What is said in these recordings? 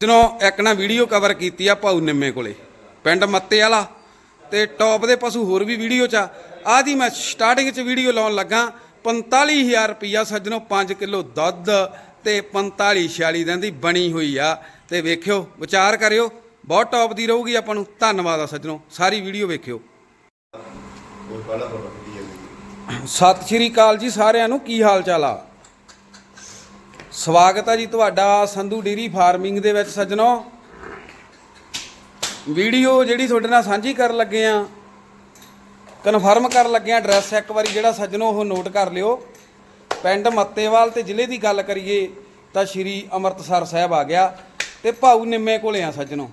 ਜਦੋਂ ਇੱਕ ਨਾ ਵੀਡੀਓ ਕਵਰ ਕੀਤੀ ਆ ਭਾਊ ਨਿੰਮੇ ਕੋਲੇ ਪਿੰਡ ਮੱਤੇ ਵਾਲਾ ਤੇ ਟੌਪ ਦੇ ਪਸ਼ੂ ਹੋਰ ਵੀ ਵੀਡੀਓ ਚ ਆ। ਆਹ ਦੀ ਮੈਂ ਸਟਾਰਟਿੰਗ ਚ ਵੀਡੀਓ ਲਾਉਣ ਲੱਗਾ 45000 ਰੁਪਿਆ ਸੱਜਣੋ 5 ਕਿਲੋ ਦੁੱਧ ਤੇ 45 46 ਦਿਨ ਦੀ ਬਣੀ ਹੋਈ ਆ। ਤੇ ਵੇਖਿਓ ਵਿਚਾਰ ਕਰਿਓ ਬਹੁਤ ਟੌਪ ਦੀ ਰਹੂਗੀ ਆਪਾਂ ਨੂੰ। ਧੰਨਵਾਦ ਆ ਸੱਜਣੋ ਸਾਰੀ ਵੀਡੀਓ ਵੇਖਿਓ। ਸਤਿ ਸ਼੍ਰੀ ਅਕਾਲ ਜੀ ਸਾਰਿਆਂ ਨੂੰ ਕੀ ਹਾਲ ਚਾਲ ਆ? ਸਵਾਗਤ ਹੈ ਜੀ ਤੁਹਾਡਾ ਸੰਧੂ ਡੇਰੀ ਫਾਰਮਿੰਗ ਦੇ ਵਿੱਚ ਸੱਜਣੋ। ਵੀਡੀਓ ਜਿਹੜੀ ਤੁਹਾਡੇ ਨਾਲ ਸਾਂਝੀ ਕਰਨ ਲੱਗੇ ਆ ਕਨਫਰਮ ਕਰਨ ਲੱਗੇ ਆ ਐਡਰੈਸ ਇੱਕ ਵਾਰੀ ਜਿਹੜਾ ਸੱਜਣੋ ਉਹ ਨੋਟ ਕਰ ਲਿਓ। ਪਿੰਡ ਮੱਤੇਵਾਲ ਤੇ ਜ਼ਿਲ੍ਹੇ ਦੀ ਗੱਲ ਕਰੀਏ ਤਾਂ ਸ਼੍ਰੀ ਅੰਮ੍ਰਿਤਸਰ ਸਾਹਿਬ ਆ ਗਿਆ ਤੇ ਭਾਊ ਨਿੰਮੇ ਕੋਲੇ ਆ ਸੱਜਣੋ।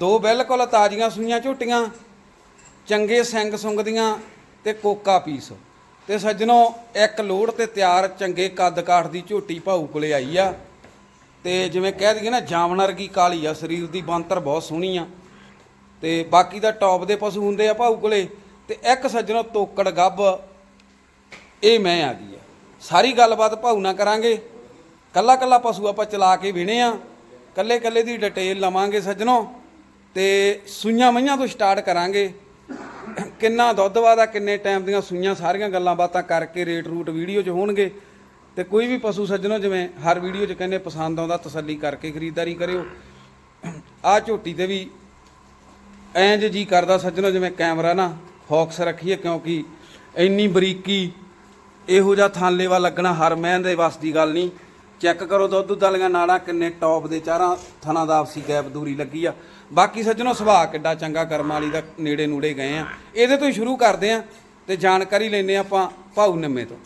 ਦੋ ਬਿਲਕੁਲ ਤਾਜ਼ੀਆਂ ਸੁਈਆਂ ਝੋਟੀਆਂ, ਚੰਗੇ ਸਿੰਘ ਸੁੰਗ ਦੀਆਂ ਤੇ ਕੋਕਾ ਪੀਸ। ਤੇ ਸੱਜਣੋ, ਇੱਕ ਲੋੜ ਤੇ ਤਿਆਰ ਚੰਗੇ ਕੱਦ ਕਾਠ ਦੀ ਝੋਟੀ ਭਾਊ ਕੋਲੇ ਆਈ ਆ। ਤੇ ਜਿਵੇਂ ਕਹਿ ਦਈਏ ਨਾ ਜਾਮਨਰ ਕੀ ਕਾਲੀ ਆ, ਸਰੀਰ ਦੀ ਬੰਤਰ ਬਹੁਤ ਸੋਹਣੀ ਆ। ਤੇ ਬਾਕੀ ਦਾ ਟੌਪ ਦੇ ਪਸ਼ੂ ਹੁੰਦੇ ਆ ਭਾਊ ਕੋਲੇ। ਤੇ ਇੱਕ ਸੱਜਣੋ, ਤੋਕੜ ਗੱਭ, ਇਹ ਮੈਂ ਆ ਗਈ ਆ। ਸਾਰੀ ਗੱਲਬਾਤ ਭਾਊ ਨਾਲ ਕਰਾਂਗੇ। ਕੱਲਾ ਕੱਲਾ ਪਸ਼ੂ ਆਪਾਂ ਚਲਾ ਕੇ ਵਿਣੇ ਆ। ਕੱਲੇ ਕੱਲੇ ਦੀ ਡਿਟੇਲ ਲਵਾਂਗੇ ਸੱਜਣੋ। ਤੇ ਸੂਈਆਂ ਮਈਆਂ ਤੋਂ ਸਟਾਰਟ ਕਰਾਂਗੇ। ਕਿੰਨਾ ਦੁੱਧ ਵਾਦਾ, ਕਿੰਨੇ ਟਾਈਮ ਦੀਆਂ ਸੂਈਆਂ, ਸਾਰੀਆਂ ਗੱਲਾਂ ਬਾਤਾਂ ਕਰਕੇ ਰੇਟ ਰੂਟ ਵੀਡੀਓ 'ਚ ਹੋਣਗੇ। ਤੇ ਕੋਈ ਵੀ ਪਸ਼ੂ ਸੱਜਣੋ, ਜਿਵੇਂ ਹਰ ਵੀਡੀਓ 'ਚ ਕਹਿੰਦੇ ਪਸੰਦ ਆਉਂਦਾ, ਤਸੱਲੀ ਕਰਕੇ ਖਰੀਦਦਾਰੀ ਕਰਿਓ। ਆਹ ਝੋਟੀ ਤੇ ਵੀ ਐਂ ਜੇ ਜੀ ਕਰਦਾ ਸੱਜਣੋ, ਜਿਵੇਂ ਕੈਮਰਾ ਨਾ ਫੋਕਸ ਰੱਖੀਏ, ਕਿਉਂਕਿ ਇੰਨੀ ਬਰੀਕੀ, ਇਹੋ ਜਿਹਾ ਥਾਂਲੇਵਾ ਲੱਗਣਾ ਹਰ ਮਹਿਨ ਦੇ ਵੱਸ ਦੀ ਗੱਲ ਨਹੀਂ। ਚੈੱਕ ਕਰੋ ਦੁੱਧ ਦਲੀਆਂ ਨਾੜਾਂ ਕਿੰਨੇ ਟੌਪ ਦੇ ਚਾਰਾਂ ਥਣਾ ਦਾ ਆਪਸੀ ਗੈਪ ਦੂਰੀ ਲੱਗੀ ਆ। ਬਾਕੀ ਸੱਜਣੋ ਸੁਭਾਅ ਕਿੱਡਾ ਚੰਗਾ ਕਰਮ ਵਾਲੀ ਦਾ ਨੇੜੇ ਨੂੜੇ ਗਏ ਆ। ਇਹਦੇ ਤੋਂ ਹੀ ਸ਼ੁਰੂ ਕਰਦੇ ਆ ਤੇ ਜਾਣਕਾਰੀ ਲੈਨੇ ਆਪਾਂ ਭਾਊ ਨਿੰਮੇ ਤੋਂ।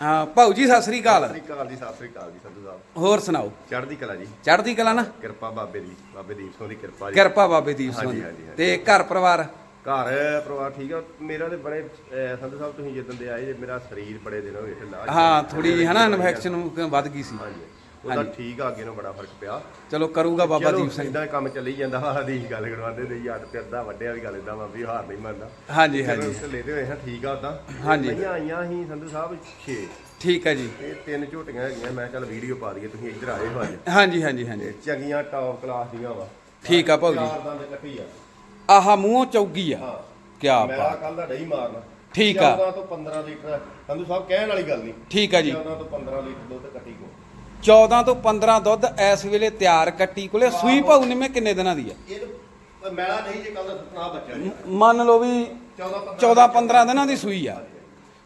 ਹਾਂ ਭਾਊ ਜੀ ਸਤਿ ਸ੍ਰੀ ਅਕਾਲ। ਸਤਿ ਸ੍ਰੀ ਅਕਾਲ ਜੀ ਸਤਿ ਸ੍ਰੀ ਅਕਾਲ ਜੀ ਸੰਧੂ ਸਾਹਿਬ। ਹੋਰ ਸੁਣਾਓ? ਚੜ੍ਹਦੀ ਕਲਾ ਜੀ। ਚੜ੍ਹਦੀ ਕਲਾ ਨਾ? ਕਿਰਪਾ ਬਾਬੇ ਦੀ ਬਾਬੇ ਦੀਪ ਸਿੰਘ ਦੀ ਕਿਰਪਾ ਜੀ। ਕਿਰਪਾ ਬਾਬੇ ਦੀਪ ਸਿੰਘ ਦੀ। ਤੇ ਘਰ ਪਰਿਵਾਰ? ਘਰ ਪਰਿਵਾਰ ਠੀਕ ਆ। ਮੇਰਾ ਤੇ ਬੜੇ ਅਹ, ਸੰਧੂ ਸਾਹਿਬ ਤੁਸੀਂ ਜਿੱਦਣ ਦੇ ਆਏ ਜੇ ਮੇਰਾ ਸਰੀਰ ਬੜੇ ਦਿਨ ਹੋਏ ਢਿੱਲਾ ਹਾਂ ਥੋੜੀ ਹਨਾ ਇਨਫੈਕਸ਼ਨ ਵੱਧ ਗਈ ਸੀ। ਹਾਂਜੀ। ਉਹਦਾ ਠੀਕ ਆ ਅੱਗੇ ਨੂੰ ਬੜਾ ਫ਼ਰਕ ਪਿਆ। ਚਲੋ ਕਰੂਗਾ ਬਾਬਾ ਦੀਪ ਸਿੰਘ। ਇਦਾਂ ਕੰਮ ਚੱਲੀ ਜਾਂਦਾ ਹਾ ਦੀ ਗੱਲ ਕਰਵਾਉਂਦੇ ਤੇ ਯਾਰ ਤੇ ਅੱਧਾ ਵੱਡਿਆ ਵੀ ਗੱਲ ਇਦਾਂ ਵਾ ਵੀ ਹਾਰ ਨਹੀਂ ਮੰਨਦਾ। ਹਾਂਜੀ ਹਾਂਜੀ। ਢਿੱਲੇ ਤੇ ਹੋਏ ਹਾਂ ਠੀਕ ਆ ਉਦਾਂ ਹਾਂਜੀ। ਮਈਆਂ ਆਈਆਂ ਸੀ ਸੰਧੂ ਸਾਹਿਬ 6 ਠੀਕ ਹੈ ਜੀ। ਤੇ ਤਿੰਨ ਝੋਟੀਆਂ ਹੈਗੀਆਂ ਮੈਂ ਚੱਲ ਵੀਡੀਓ ਪਾ ਦਈਏ ਤੁਸੀਂ ਇੱਧਰ ਆਏ ਹੋ ਅੱਜ। ਹਾਂਜੀ ਹਾਂਜੀ ਹਾਂਜੀ। ਚੰਗੀਆਂ ਟੌਪ ਕਲਾਸ ਦੀਆਂ ਵਾ। ਠੀਕ ਆ ਭਾਊ ਜੀ। ਚਾਰ ਦੰਦ ਇਕੱਠੀ ਆ। ਆਹਾ ਮੂੰਹੋਂ ਚੌਗੀ ਆ। ਕੀ ਮੇਰਾ ਬਾਤ। ਕੱਲ ਦਾ ਡਈ ਮਾਰਨਾ। ਠੀਕ ਆ। 14 ਤੋਂ 15 ਲੀਟਰ ਸੰਧੂ ਸਾਹਿਬ ਕਹਿਣ ਵਾਲੀ ਗੱਲ ਨਹੀਂ। ਠੀਕ ਆ ਜੀ। 14 ਤੋਂ 15 ਲੀਟਰ ਦੁੱਧ ਕੱਟੀ ਕੋ। 14 ਤੋਂ 15 ਦੁੱਧ ਇਸ ਵੇਲੇ ਤਿਆਰ ਕੱਟੀ ਕੋਲੇ। ਸੂਈ ਭਾਊ ਨਿੰਮੇ ਕਿੰਨੇ ਦਿਨਾਂ ਦੀ ਆ? ਇਹ ਤਾਂ ਮੈਲਾ ਨਹੀਂ ਜੇ ਕੱਲ ਦਾ ਸੁਪਨਾ ਬੱਚਾ ਜੀ। ਮੰਨ ਲਓ ਵੀ 14 14 15 ਦਿਨਾਂ ਦੀ ਸੂਈ ਆ।